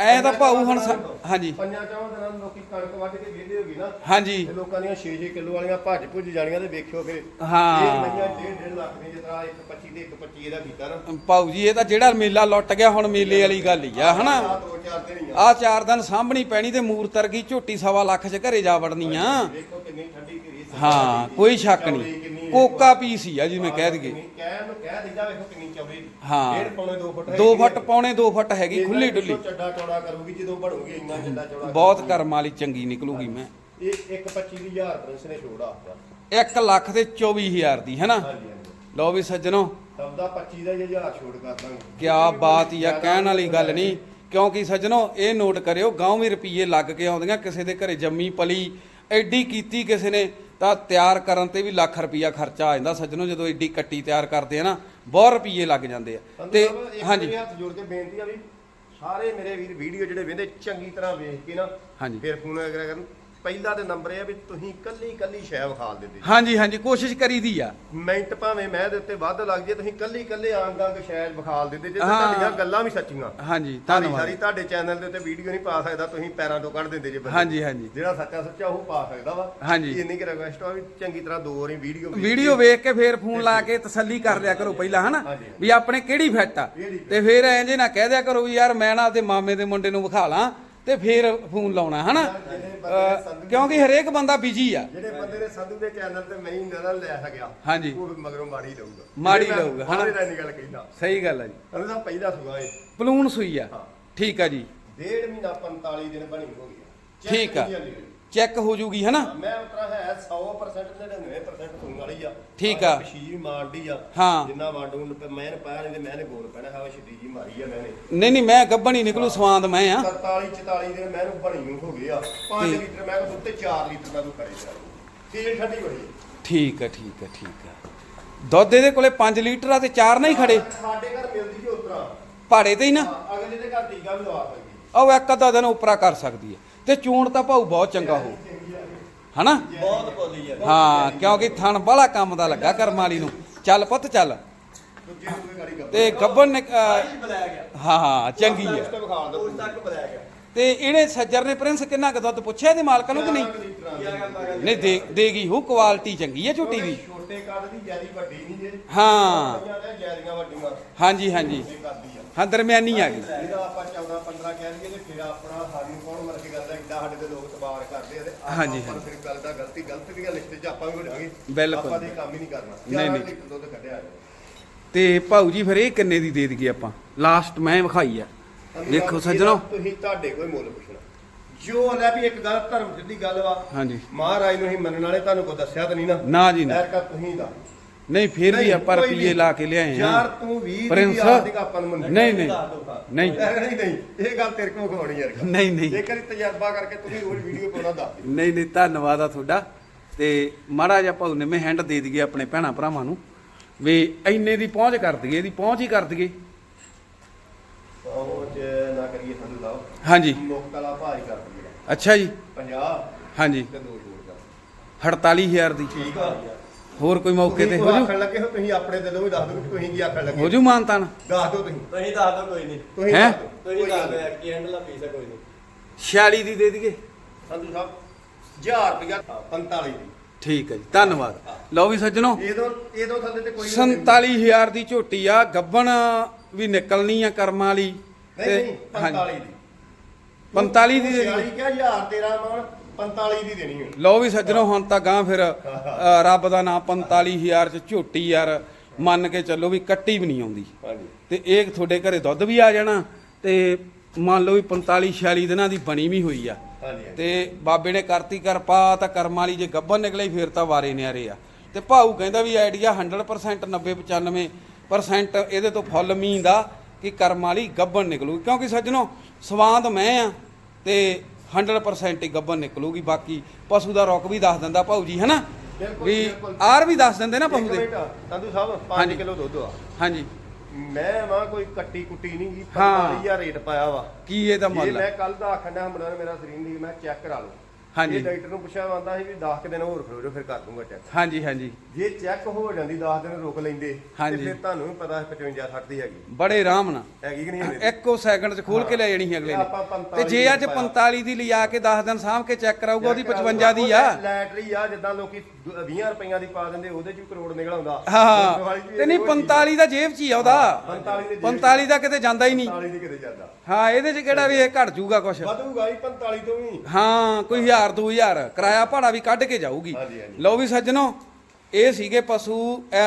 ਐ ਤਾਂ ਭਾਊ ਹੁਣ ਸ- ਹਾਂਜੀ ਪੰਜਾਂ ਚੌਂ ਦਿਨਾਂ ਨੂੰ ਲੋਕੀ ਕਣਕ ਵੱਢ ਕੇ ਵਿਹਲੇ ਹੋ ਗਈ ਨਾ। ਹਾਂਜੀ। ਤੇ ਲੋਕਾਂ ਦੀਆਂ 6-6 ਕਿਲੋ ਵਾਲੀਆਂ ਭੱਜ ਭੁੱਜ ਜਾਣੀਆਂ ਤੇ ਵੇਖਿਓ ਫਿਰ। ਹਾਂ। ਇਹ ਮਈਆਂ 1.5 ਲੱਖ ਦੀ ਜਿਸ ਤਰ੍ਹਾਂ 1.25 ਤੇ 1.25 ਇਹਦਾ ਕੀਤਾ ਨਾ। ਭਾਊ ਜੀ ਇਹ ਤਾਂ ਜਿਹੜਾ ਮੇਲਾ ਲੁੱਟ ਗਿਆ ਹੁਣ ਮੇਲੇ ਵਾਲੀ ਗੱਲ ਹੀ ਆ ਹਨਾ? ਚਾਰ ਦਿਨ ਹੀ ਆ। ਆ ਚਾਰ ਦਿਨ ਸਾਂਭਣੀ ਪੈਣੀ ਤੇ ਮੂਰਤਰ ਗਈ ਝੋਟੀ ਸਵਾ ਲੱਖ ਚ ਘਰੇ ਜਾ ਵੜਨੀ ਆ ਵੇਖੋ ਕਿੰਨੀ ਠੰਡੀ ਧੀਰੀ ਸੀ। ਹਾਂ ਕੋਈ ਸ਼ੱਕ ਨਹੀਂ। ਕੋਕਾ ਪੀਸ ਹੀ ਆ ਜਿਵੇਂ ਕਹਿ ਦਈਏ। ਕਿੰਨੀ- ਕਹਿ ਨੂੰ ਕਹਿ ਦਿੰਦਾ ਵੇਖੋ ਕਿੰਨੀ ਚੌੜੀ। ਹਾਂ। ਡੇਢ ਪੌਣੇ 2 ਫੁੱਟ 2 ਫੁੱਟ ਪੌਣੇ 2 ਫੁੱਟ ਹੈਗੀ ਖੁੱਲੀ ਡੁੱਲੀ ਚੱਡਾ ਚੌੜਾ ਕਰੂਗੀ ਜਦੋਂ ਬਣੂਗੀ ਇੰਨਾ ਚੱਡਾ ਚੌੜਾ ਬਹੁਤ ਕਰਮ ਵਾਲੀ ਚੰਗੀ ਨਿਕਲੂਗੀ ਮੈਂ। ਇਹ 1.25 ਦੀ ਹਜ਼ਾਰ ਪ੍ਰਿੰਸ ਨੇ ਛੋੜਾ ਆਪਦਾ 1 ਲੱਖ ਤੇ 24000 ਦੀ ਹੈਨਾ ਲਓ ਵੀ ਸੱਜਣੋ। ਸਭ ਦਾ 25 ਦਾ ਹੀ ਹਜ਼ਾਰ ਛੋੜ ਕਰ ਦਾਂਗੇ। ਕਿਆ ਬਾਤ ਹੀ ਆ ਕਹਿਣ ਵਾਲੀ ਗੱਲ ਨਹੀਂ। ਕਿਉਂਕਿ ਸੱਜਣੋ ਇਹ ਨੋਟ ਕਰਿਓ ਗਾਉਂ ਵੀ ਰੁਪਈਏ ਲੱਗ ਕੇ ਆਉਂਦੀਆਂ ਕਿਸੇ ਦੇ ਘਰੇ ਜੰਮੀ ਪਲੀ ਐਡੀ ਕੀਤੀ ਕਿਸੇ ਨੇ ਤਾਂ ਤਿਆਰ ਕਰਨ ਤੇ ਵੀ ਲੱਖ ਰੁਪਈਆ ਖਰਚਾ ਆ ਜਾਂਦਾ। ਸੱਜਣੋ ਜਦੋਂ ਐਡੀ ਕੱਟੀ ਤਿਆਰ ਕਰਦੇ ਆ ਨਾ ਬਹੁਤ ਰੁਪਈਏ ਲੱਗ ਜਾਂਦੇ ਆ। ਤੇ ਹਾਂਜੀ। ਹੱਥ ਜੋੜ ਕੇ ਬੇਨਤੀ ਆ ਵੀ ਸਾਰੇ ਮੇਰੇ ਵੀਰ ਵੀਡੀਓ ਜਿਹੜੇ ਵੇਂਦੇ ਚੰਗੀ ਤਰ੍ਹਾਂ ਵੇਖ ਕੇ ਨਾ ਹਾਂਜੀ। ਫਿਰ ਫੋਨ ਕਰਿਆ ਕਰਨ। ਪਹਿਲਾ ਤੇ ਨੰਬਰ ਇਹ ਆ ਵੀ ਤੁਸੀਂ ਕੱਲੀ ਕੱਲੀ ਸ਼ੈ ਵਿਖਾਲ ਦਿੰਦੇ ਜੀ। ਹਾਂਜੀ ਹਾਂਜੀ ਕੋਸ਼ਿਸ਼ ਕਰੀਦੀ ਆ ਮਿੰਟ ਭਾਵੇਂ ਮੈਂ ਦੇ ਉੱਤੇ ਵੱਧ ਲੱਗ ਜੇ ਤੁਸੀਂ ਕੱਲੀ ਕੱਲੇ ਆਂਗ ਅੰਗ ਸ਼ੈਦ ਵਿਖਾਲ ਦਿੰਦੇ ਜੇ ਤੇ ਹਾਂ। ਤੁਹਾਡੀਆਂ ਗੱਲਾਂ ਵੀ ਸੱਚੀਆਂ ਹਾਂਜੀ ਸਾਰੀ ਧੰਨਵਾਦ ਸਾਰੀ ਤੁਹਾਡੇ ਚੈਨਲ ਦੇ ਉੱਤੇ ਵੀਡੀਓ ਨਹੀਂ ਪਾ ਸਕਦਾ ਤੁਸੀਂ ਪੈਰਾਂ ਤੋਂ ਕੱਢ ਦਿੰਦੇ ਜੇ ਬੰਦੇ। ਹਾਂਜੀ ਹਾਂਜੀ ਜਿਹੜਾ ਸੱਚਾ ਸੱਚਾ ਉਹ ਪਾ ਸਕਦਾ ਵਾ ਹਾਂਜੀ। ਇੰਨੀ ਕਿ ਰਿਕਵੈਸਟ ਆ ਵੀ ਚੰਗੀ ਤਰ੍ਹਾਂ ਦੋ ਵਾਰੀ ਵੀਡੀਓ ਵੀਡੀਓ ਵੇਖ ਕੇ ਫੇਰ ਫੋਨ ਲਾ ਕੇ ਤਸੱਲੀ ਕਰ ਲਿਆ ਕਰੋ ਪਹਿਲਾਂ ਹਨਾ ਹਾਂਜੀ। ਵੀ ਆਪਣੇ ਕਿਹੜੀ ਫਿੱਟ ਆ ਕਿਹੜੀ ਤੇ ਫੇਰ ਐਂ ਜੇ ਨਾ ਕਹਿ ਦਿਆ ਕਰੋ ਵੀ ਯਾਰ ਮੈਂ ਨਾ ਆਪਦੇ ਮਾਮੇ ਦੇ ਮੁੰਡੇ ਨੂੰ ਵਿਖਾ ਲਾਂ ਤੇ ਫੇਰ ਫੋਨ ਲਾਉਣਾ ਹਨਾ? ਕਿਉਂਕਿ ਹਰੇਕ ਬੰਦਾ ਬਿਜ਼ੀ ਆ। ਜਿਹੜੇ ਬੰਦੇ ਨੇ ਸੰਧੂ ਦੇ ਚੈਨਲ ਤੇ ਮੈਂ ਹੀ ਨਜ਼ਰ ਲੈ ਸਕਿਆ ਹਾਂਜੀ। ਉਹ ਮਗਰੋਂ ਮਾੜੀ ਲਊਗਾ ਮਾੜੀ ਲਊਗਾ, ਹਨਾ। ਨਹੀਂ ਗੱਲ ਕਹਿੰਦਾ ਸਹੀ ਗੱਲ ਆ ਜੀ। ਉਹਨੂੰ ਤਾਂ ਪਹਿਲਾ ਸੁਗਾ ਇਹ ਪਲੂਨ ਸੂਈ ਆ। ਹਾਂ। ਠੀਕ ਆ ਜੀ। ਡੇਢ ਮਹੀਨਾ 45 ਦਿਨ ਬਣੀ ਹੋ Check ਠੀਕ ਆ। ਚੈੱਕ ਹੋ ਜੂਗੀ ਹਨਾ? ਮੈਂ ਉਤਰਾ ਹੈ 100% 99% ਸੁਣ ਵਾਲੀ ਆ। ਠੀਕ ਆ। ਪਸ਼ੀਰ ਮਾਰਦੀ ਆ। ਹਾਂ। ਜਿੰਨਾ ਵਾਂਡੂ ਨੂੰ ਮੈਂ ਪਾਇਆ ਨਹੀਂ ਤੇ ਮੈਂ ਨੇ ਗੋਲ ਪੈਣਾ ਹਵਾ ਛਿੱਡੀ ਜੀ ਮਾਰੀ ਆ ਮੈਨੇ। ਨਹੀਂ ਨਹੀਂ ਮੈਂ ਗੱਬਣ ਹੀ ਨਿਕਲੂ ਸਵਾਦ ਮੈਂ ਆ। 43 44 ਦਿਨ ਮੈਨੂੰ ਬਣੀ ਨੂੰ ਹੋ ਗਏ ਆ। 5 ਠੀਕ। ਲੀਟਰ ਮੈਂ ਦੁੱਧ ਤੇ 4 ਲੀਟਰ ਮੈਂ ਤੂੰ ਕਰੇ ਜਾ। ਤੇਲ ਠੰਡੀ ਬੜੀ ਆ। ਠੀਕ ਆ ਠੀਕ ਆ ਠੀਕ ਆ। ਦੁੱਧ ਇਹਦੇ ਕੋਲੇ 5 ਲੀਟਰ ਆ ਤੇ 4 ਨਹੀਂ ਖੜੇ? ਸਾਡੇ ਘਰ ਮਿਲਦੀ ਜੀ ਉਤਰਾ ਭਾੜੇ ਤੇ ਹੀ ਨਾ? ਅਗਲੇ ਦੇ ਘਰ ਟੀਕਾ ਵੀ ਲਵਾ ਸਕਦੀ ਉਹ ਇੱਕ ਅੱਧਾ ਦਿਨ ਉਪਰਾ ਕਰ ਸਕਦੀ ਹੈ ਤੇ ਚੂਣ ਤਾਂ ਭਾਊ ਬਹੁਤ ਚੰਗਾ ਹੋ। ਹਨਾ? ਬਹੁਤ ਬੋਲੀ ਆ ਹਾਂ। ਕਿਉਂਕਿ ਥਣ ਬਾਹਲਾ ਕੰਮ ਦਾ ਲੱਗਾ ਕਰਮ ਵਾਲੀ ਨੂੰ। ਚੱਲ ਪੁੱਤ ਚੱਲ। ਤੇ ਗੱਬਣ ਨੇ ਹਾਂ ਹਾਂ ਚੰਗੀ ਹੈ। ਤੇ ਇਹਨੇ ਸੱਜਰ ਨੇ ਪ੍ਰਿੰਸ ਕਿੰਨਾ ਕੁ ਦੁੱਧ ਪੁੱਛਿਆ ਇਹਦੇ ਮਾਲਕਾਂ ਨੂੰ ਕਿ ਨਹੀਂ? ਨਹੀਂ ਦੇ ਦੇਗੀ ਹੂ ਕੁਆਲਿਟੀ ਚੰਗੀ ਹੈ ਝੋਟੀ ਦੀ। ਛੋਟੇ ਕੱਦ ਦੀ ਜਿਆਦੀ ਵੱਡੀ ਨਹੀਂ ਜੇ ਹਾਂ। ਜਿਆਦੀਆਂ ਵੱਡੀਆਂ ਹਾਂਜੀ ਹਾਂਜੀ। ਹਾਂ ਦਰਮਿਆਨੀ ਆ ਗਈ। ਇਹਦਾ ਆਪਾਂ 14 15 ਕਹਿ ਦਈਏ ਤੇ ਫਿਰ ਆਪਣਾ ਸਾਨੂੰ ਕੌਣ ਮਰ ਕੇ ਕਰਦਾ ਇੱਡਾ ਸਾਡੇ ਤੇ ਲੋਕ ਸਵਾਰ ਕਰਦੇ ਆ ਤੇ ਆਪਾਂ ਹਾਂਜੀ, ਆਪਾਂ ਨੂੰ ਫਿਰ ਗੱਲ ਦਾ ਗਲਤੀ ਗਲਤ ਦੀ ਲਿਸਟ 'ਚ ਆਪਾਂ ਵੀ ਹੋ ਜਾਾਂਗੇ ਬਿਲਕੁਲ। ਆਪਾਂ ਦੇ ਕੰਮ ਹੀ ਨਹੀਂ ਕਰਨਾ। ਨਹੀਂ, ਨਹੀਂ। 11 ਲੀਟਰ ਦੁੱਧ ਕੱਢਿਆ ਤੇ ਭਾਊ ਜੀ ਫਿਰ ਇਹ ਕਿੰਨੇ ਦੀ ਦੇ ਦਈਏ ਆਪਾਂ? ਲਾਸਟ ਮੈਂ ਵਿਖਾਈ ਆ। ਦੇਖੋ ਸੱਜਣੋ। ਤੁਸੀਂ ਤੁਹਾਡੇ ਕੋਈ ਮੁੱਲ ਪੁੱਛਣਾ। ਜੋ ਲੈ ਵੀ ਇੱਕ ਗੱਲ ਧਰਮ ਸਿੱਧੀ ਗੱਲ ਵਾ ਹਾਂਜੀ। ਮਹਾਰਾਜ ਨੂੰ ਹੀ ਮੰਨਣ ਵਾਲੇ ਤੁਹਾਨੂੰ ਕੋਈ ਦੱਸਿਆ ਤਾਂ ਨਹੀਂ ਨਾ? ਨਾ ਜੀ ਨਾ। ਐਰਕਾ ਤੁਸੀਂ ਦਾ। ਨਹੀਂ ਫਿਰ ਵੀ ਆਪਾਂ ਨਹੀਂ। ਲਾ ਕੇ ਲਿਆਏ ਯਾਰ ਆ ਤੂੰ 20 ਦੀ ਆਦਿਕ ਆਪਾਂ ਨੂੰ ਮੰਨ ਨਹੀਂ ਨਹੀਂ ਨਹੀਂ ਨਹੀਂ। ਨਹੀਂ। ਇਹ ਗੱਲ ਤੇਰੇ ਕੋਲ ਹੋਣੀ ਯਾਰ। ਨਹੀਂ ਨਹੀਂ। ਇੱਕ ਵਾਰੀ ਤਜਰਬਾ ਕਰਕੇ ਤੁਸੀਂ ਰੋਜ਼ ਵੀਡੀਓ ਪਾਉਣਾ ਦੱਸ ਨਹੀਂ ਨਹੀਂ ਧੰਨਵਾਦ ਆ ਤੁਹਾਡਾ। ਤੇ ਜਿਹਾ ਭਾਊ ਨੇ ਮੈਂ ਹੈਂਡ ਦੇ ਦਈਏ ਆਪਣੇ ਭੈਣਾ ਭਰਾਵਾਂ ਨੂੰ। ਵੀ ਇੰਨੇ ਦੀ ਪਹੁੰਚ ਕਰ ਦਈਏ ਇਹਦੀ ਪਹੁੰਚ ਹੀ ਕਰ ਦਈਏ। ਉਹ ਚ ਨਾ ਕਰੀਏ ਸੰਧੂ ਸਾਹਿਬ ਹਾਂਜੀ। ਮੁੱਖ ਕਲਾ ਭਾਜ ਕਰ ਦਈਏ। ਅੱਛਾ ਜੀ। 50 ਹਾਂਜੀ। ਤੇ ਦੋ ਜੋੜ ਕਰ। 48000 ਦੀ। ਠੀਕ ਆ। ਹੋਰ ਕੋਈ ਮੌਕੇ ਤੇ ਹੋ ਜੂ? ਆਖਣ ਲੱਗੇ ਹੋ ਤੁਸੀਂ ਆਪਣੇ ਦਿਲੋਂ ਵੀ ਦੱਸ ਦਿਓ ਕਿ ਤੁਸੀਂ ਕੀ ਆਖਣ ਲੱਗੇ ਹੋ ਜੂ ਮਾਨਤਾਨ? ਦੱਸ ਦਿਓ ਤੁਸੀਂ। ਤੁਸੀਂ ਦੱਸ ਦਿਓ ਕੋਈ ਨਹੀਂ। ਤੁਸੀਂ ਹੈਂ? ਦੱਸ ਦਿਓ। ਤੁਸੀਂ ਕੋਈ ਦੱਸ ਦਿਓ ਨਹੀਂ। ਯਾਰ ਕੀ ਐਂਡ ਲਾ ਪੀਸ ਹੈ ਕੋਈ ਨਹੀਂ। 46 ਦੀ ਦੇ ਦਈਏ? ਸੰਧੂ ਸਾਹਿਬ 1000 ਰੁਪਇਆ 45 ਦੀ। ਠੀਕ ਹੈ ਜੀ ਧੰਨਵਾਦ। ਲਓ ਵੀ ਸੱਜਣੋ ਇਹਦੋਂ ਇਹਦੋਂ ਥੱਲੇ ਤੇ ਕੋਈ 47000 ਦੀ ਝੋਟੀ ਆ ਗੱਬਣ ਵੀ ਨਿਕਲਣੀ ਆ ਕਰਮਾਂ ਵਾਲੀ। ਨਹੀਂ ਨਹੀਂ ਹਾਂਜੀ। 45 ਦੀ। 45 ਦੀ ਦੇ ਦਈਏ। 46 ਕਿਹਾ 1000 ਤੇਰਾ ਮਾਨ 45 ਦੀ ਦੇਣੀ ਹੁਣ ਲਓ ਵੀ ਸੱਜਣੋ ਹੁਣ ਤਾਂ ਗਾਂ ਫਿਰ ਅ, ਰੱਬ ਦਾ ਨਾਮ 45000 ਚ ਝੋਟੀ ਯਾਰ ਮੰਨ ਕੇ ਚੱਲੋ ਵੀ ਕੱਟੀ ਵੀ ਨਹੀਂ ਆਉਂਦੀ। ਹਾਂਜੀ। ਤੇ ਇਹ ਤੁਹਾਡੇ ਘਰੇ ਦੁੱਧ ਵੀ ਆ ਜਾਣਾ ਤੇ ਮੰਨ ਲਓ ਵੀ 45 46 ਦਿਨਾਂ ਦੀ ਬਣੀ ਵੀ ਹੋਈ ਆ। ਹਾਂਜੀ ਹਾਂਜੀ। ਤੇ ਬਾਬੇ ਨੇ ਕਰਤੀ ਕਿਰਪਾ ਤਾਂ ਕਰਮ ਵਾਲੀ ਜੇ ਗੱਭਣ ਨਿਕਲੇ ਫਿਰ ਤਾਂ ਵਾਰੇ ਨਿਆਰੇ ਆ। ਤੇ ਭਾਊ ਕਹਿੰਦਾ ਵੀ ਆਈਡੀਆ 100% 90 95% ਇਹਦੇ ਤੋਂ ਫੁੱਲ ਮੀਂਹ ਦਾ ਕਿ ਕਰਮ ਵਾਲੀ ਗੱਭਣ ਨਿਕਲੂ। ਕਿਉਂਕਿ ਸੱਜਣੋ ਸਵਾਦ ਮੈਂ ਆ ਤੇ 100% ਹੀ ਗੱਭਣ ਨਿਕਲੂਗੀ ਬਾਕੀ ਪਸ਼ੂ ਦਾ ਰੁਕ ਵੀ ਦੱਸ ਦਿੰਦਾ ਭਾਊ ਜੀ ਹਨਾ ਬਿਲਕੁਲ, ਵੀ ਬਿਲਕੁਲ। ਆਰ ਵੀ ਦੱਸ ਦਿੰਦੇ ਨਾ ਪਸ਼ੂ ਦੇ ਸੰਧੂ ਸਾਹਿਬ ਹਾਂਜੀ। 5 ਕਿਲੋ ਦੁੱਧ ਆ ਹਾਂਜੀ ਮੈਂ ਵਾਂ ਕੋਈ ਕੱਟੀ ਕੁੱਟੀ ਨਹੀਂ ਗੀ ਹਾਂ। 45000 ਰੇਟ ਪਾਇਆ ਵਾ ਕੀ ਇਹਦਾ ਜੇ ਮੁੱਲ ਮੈਂ? ਕੱਲ ਦਾ ਆਖਣ ਮੇਰਾ ਸਰੀਰ ਦੀ ਮੈਂ ਚੈੱਕ ਕਰਾ ਲਓ ਹਾਂਜੀ। ਡਾਕਟਰ ਨੂੰ ਪੁੱਛਿਆ ਆਂਦਾ ਸੀ ਵੀ 10 ਕੁ ਦਿਨ ਹੋਰ ਖੜੋ ਫਿਰ ਕਰ ਦੂੰਗਾ ਚੈੱਕ ਹਾਂਜੀ ਹਾਂਜੀ। ਜੇ ਚੈੱਕ ਹੋ ਜਾਂਦੀ 10 ਦਿਨ ਰੁਕ ਲੈਂਦੇ ਤੇ ਹਾਂਜੀ। ਫਿਰ ਤੁਹਾਨੂੰ ਵੀ ਪਤਾ 55 60 ਦੀ ਹੈਗੀ। ਬੜੇ ਆਰਾਮ ਨਾਲ। ਹੈਗੀ ਕਿ ਨਹੀਂ ਹੈਗੀ? ਇੱਕੋ ਸੈਕਿੰਡ ਚ ਖੋਲ ਕੇ ਲੈ ਜਾਣੀ ਸੀ ਅਗਲੇ ਆਪਾਂ ਨੇ 45 ਤੇ ਜੇ ਅੱਜ 45 ਦੀ ਲਿਆ ਕੇ 10 ਦਿਨ ਸਾਂਭ ਕੇ ਚੈੱਕ ਕਰਾਊਗਾ ਉਹਦੀ 55 ਦੀ ਆ। ਲੈਟਰੀ ਆ ਜਿੱਦਾਂ ਲੋਕੀ 20 ਰੁਪਈਆਂ ਦੀ ਪਾ ਦਿੰਦੇ ਉਹਦੇ ਚ ਵੀ ਕਰੋੜ ਨਿਕਲ ਆਉਂਦਾ। ਹਾਂ ਤੇ ਨਹੀਂ 45 ਦਾ ਜੇਬ 'ਚ ਹੀ ਆ ਉਹਦਾ। 45 ਦੀ 45 ਦਾ ਕਿਤੇ ਜਾਂਦਾ ਹੀ ਨਹੀਂ। 45 ਦੀ ਕਿਤੇ ਜਾਂਦਾ। ਹਾਂ ਇਹਦੇ 'ਚ ਕਿਹੜਾ ਵੀ ਇਹ ਘਟ ਜੂਗਾ ਕੁਛ। ਵਧੂਗਾ ਹੀ 45 ਤੋਂ ਵੀ। ਹਾਂ ਕੋਈ 1000 2000 ਕਿਰਾਇਆ ਭਾੜਾ ਵੀ ਕੱਢ ਕੇ ਜਾਊਗੀ। ਹਾਂਜੀ, ਹਾਂਜੀ। ਲਓ ਵੀ ਸੱਜਣੋ ਇਹ ਸੀਗੇ ਪਸ਼ੂ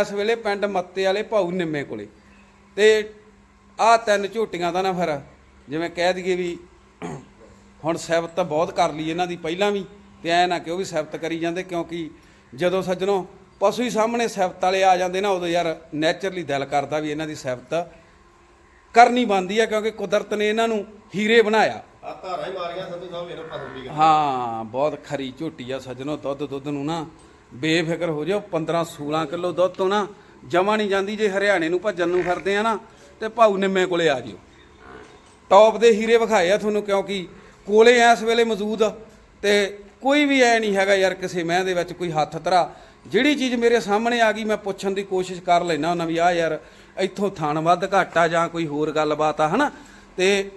ਇਸ ਵੇਲੇ ਪਿੰਡ ਮੱਤੇ ਵਾਲੇ ਭਾਊ ਨਿੰਮੇ ਕੋਲੇ। ਤੇ ਆਹ ਤਿੰਨ ਝੋਟੀਆਂ ਦਾ ਨਾ ਫਿਰ ਜਿਵੇਂ ਕਹਿ ਦਈਏ ਵੀ ਹੁਣ ਸਿਫਤ ਤਾਂ ਬਹੁਤ ਕਰ ਲਈ ਇਹਨਾਂ ਦੀ ਪਹਿਲਾਂ ਵੀ ਤੇ ਐ ਨਾ ਕਿ ਉਹ ਵੀ ਸਿਫਤ ਕਰੀ ਜਾਂਦੇ ਕਿਉਂਕਿ ਜਦੋਂ ਸੱਜਣੋ ਪਸ਼ੂ ਹੀ ਸਾਹਮਣੇ ਸਿਫਤ ਵਾਲੇ ਆ ਜਾਂਦੇ ਨਾ ਉਦੋਂ ਯਾਰ ਨੇਚਰਲੀ ਦਿਲ ਕਰਦਾ ਵੀ ਇਹਨਾਂ ਦੀ ਸਿਫਤ ਕਰਨੀ ਬਣਦੀ ਆ ਕਿਉਂਕਿ ਕੁਦਰਤ ਨੇ ਇਹਨਾਂ ਨੂੰ ਹੀਰੇ ਬਣਾਇਆ। ਆ ਧਾਰਾਂ ਹੀ ਮਾਰੀਆਂ ਸੰਧੂ ਸਾਹਿਬ, ਇਹਨੂੰ ਫਸਲ ਦੀ ਹਾਂ, ਬਹੁਤ ਖਰੀ ਝੋਟੀ ਆ ਸੱਜਣੋ, ਦੁੱਧ ਦੁੱਧ ਨੂੰ ਨਾ ਬੇਫਿਕਰ ਹੋ ਜਾਓ 15 16 ਕਿਲੋ ਦੁੱਧ ਤੋਂ ਨਾ ਜਮਾ ਨਹੀਂ ਜਾਂਦੀ, ਜੇ ਹਰਿਆਣੇ ਨੂੰ ਭੱਜਣ ਨੂੰ ਫਿਰਦੇ ਆ ਨਾ, ਤੇ ਭਾਊ ਨਿੰਮੇ ਕੋਲੇ ਆ ਜਿਓ। ਟੌਪ ਦੇ ਹੀਰੇ ਵਿਖਾਏ ਆ ਤੁਹਾਨੂੰ, ਕਿਉਂਕਿ ਕੋਲੇ ਇਸ ਵੇਲੇ ਮੌਜੂਦ ਆ ਤੇ ਕੋਈ ਵੀ ਐ ਨਹੀਂ ਹੈਗਾ ਯਾਰ ਕਿਸੇ ਮਹਿ ਦੇ ਵਿੱਚ ਕੋਈ ਹੱਥ ਤਰਾ ਜਿਹੜੀ ਚੀਜ਼ ਮੇਰੇ ਸਾਹਮਣੇ ਆ ਗਈ, ਮੈਂ ਪੁੱਛਣ ਦੀ ਕੋਸ਼ਿਸ਼ ਕਰ ਲੈਣਾ ਉਹਨਾਂ ਵੀ ਆ ਯਾਰ, ਇੱਥੋਂ ਥਾਣ ਵੱਧ ਘੱਟ ਆ ਜਾਂ ਕੋਈ ਹੋਰ ਗੱਲਬਾਤ ਆ, ਹਨਾ? ਤੇ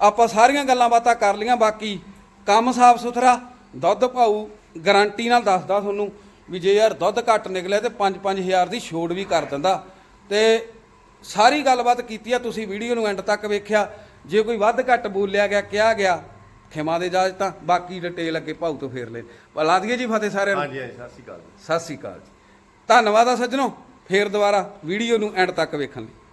ਆਪਾਂ ਸਾਰੀਆਂ ਗੱਲਾਂ ਬਾਤਾਂ ਕਰ ਲੀਆਂ ਬਾਕੀ ਕੰਮ ਸਾਫ਼ ਸੁਥਰਾ ਦੁੱਧ ਭਾਊ ਗਾਰੰਟੀ ਨਾਲ ਦੱਸਦਾ ਤੁਹਾਨੂੰ ਵੀ ਜੇ ਯਾਰ ਦੁੱਧ ਘੱਟ ਨਿਕਲਿਆ ਤੇ 5-5000 ਦੀ ਛੋੜ ਵੀ ਕਰ ਦਿੰਦਾ। ਤੇ ਸਾਰੀ ਗੱਲਬਾਤ ਕੀਤੀ ਆ ਤੁਸੀਂ ਵੀਡੀਓ ਨੂੰ ਐਂਡ ਤੱਕ ਵੇਖਿਆ ਜੇ ਕੋਈ ਵੱਧ ਘੱਟ ਬੋਲਿਆ ਗਿਆ ਕਿਹਾ ਗਿਆ ਖਿਮਾ ਦੇ ਇਜਾਜ਼ਤਾਂ ਬਾਕੀ ਡਿਟੇਲ ਅੱਗੇ ਭਾਊ ਤੋਂ ਫੇਰ ਲੈ। ਲਾ ਦਈਏ ਜੀ ਫਤਿਹ ਸਾਰਿਆਂ ਨੂੰ। ਹਾਂਜੀ ਹਾਂਜੀ ਸਤਿ ਸ਼੍ਰੀ ਅਕਾਲ ਸਤਿ ਸ੍ਰੀ ਅਕਾਲ ਜੀ। ਧੰਨਵਾਦ ਆ ਸੱਜਣੋ ਫੇਰ ਦੁਬਾਰਾ ਵੀਡੀਓ ਨੂੰ ਐਂਡ ਤੱਕ ਵੇਖਣ ਲਈ।